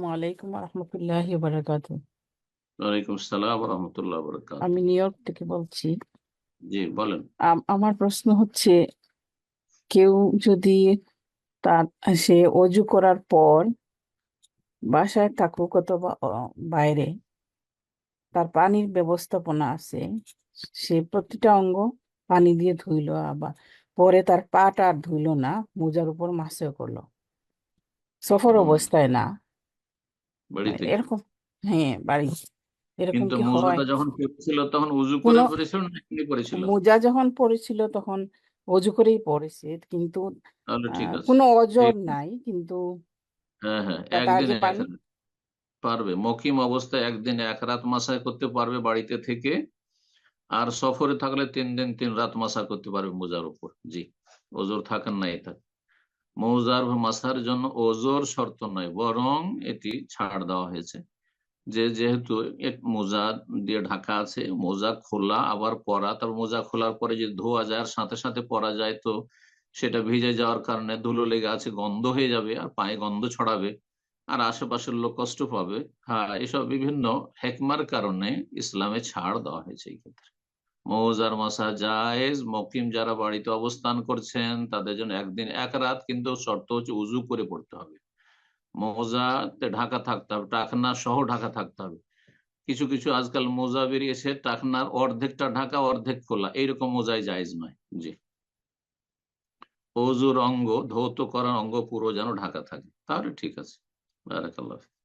আসসালামু আলাইকুম রহমতুল্লাহ বারাকাত ওয়ালাইকুম আসসালাম রহমতুল্লাহ বরকাত আমি নিউ ইয়র্ক থেকে বলছি। জি বলেন। আমার প্রশ্ন হচ্ছে কেউ যদি তার সে অজু করার পর বাসায় থাকুক অথবা বাইরে তার পানির ব্যবস্থাপনা আছে সে প্রতিটা অঙ্গ পানি দিয়ে ধুইলো আবার পরে তার পাটা আর ধুইলো না মোজার উপর মাসেও করল। সফর অবস্থায় না। বাড়ি থেকে এরকম হ্যাঁ বাড়ি। এরকম কিন্তু কি হয়? যখন পড়েছিল তখন উজু করে কোনো পড়েছিল না এমনি পড়েছিল? মোজা যখন পড়েছিল তখন অজু করেই পড়েছে। কিন্তু তাহলে ঠিক আহ, আছে। কোনো অজর নাই কিন্তু হ্যাঁ হ্যাঁ তা- তার একদিন এক রাত পারবে। মকিম অবস্থায় একদিন এক রাত মাসাজ করতে পারবে বাড়িতে থেকে। আর সফরে থাকলে তিন দিন তিন রাত মাসা করতে পারবে মোজার উপর। জি ওজোর থাকেন না এটা মৌজার বা মাসার জন্য ওজোর শর্ত নয়, বরং এটি ছাড় দেওয়া হয়েছে। যে যেহেতু এক মোজা দিয়ে ঢাকা আছে, মোজা খোলা, আবার পরা তার মোজা খোলার পরে যে ধোয়া যায়, আর সাথে সাথে পরা যায়, তো সেটা ভিজে যাওয়ার কারণে ধুলো লেগে আছে, গন্ধ হয়ে যাবে, আর পায়ে গন্ধ ছড়াবে, আর আশেপাশের লোক কষ্ট পাবে। হ্যাঁ এসব বিভিন্ন হেকমার কারণে ইসলামে ছাড় দেওয়া হয়েছে এই ক্ষেত্রে। মৌজার মাসা জায়েজ, মকিম যারা বাড়িতে অবস্থান করছেন, তাদের জন্য একদিন এক রাত কিন্তু শর্ত হচ্ছে উজু করে পড়তে হবে। মোজাতে ঢাকা থাকতে হবে, টাকনা সহ ঢাকা থাকতে হবে। কিছু কিছু আজকাল মোজা বেরিয়েছে, টাকনার অর্ধেকটা ঢাকা, অর্ধেক খোলা। এইরকম মোজাই জায়েজ নয়। জি। অজুর অঙ্গ, ধৌত করার অঙ্গ পুরো যেন ঢাকা থাকে। তাহলে ঠিক আছে। বারাকাল্লাহ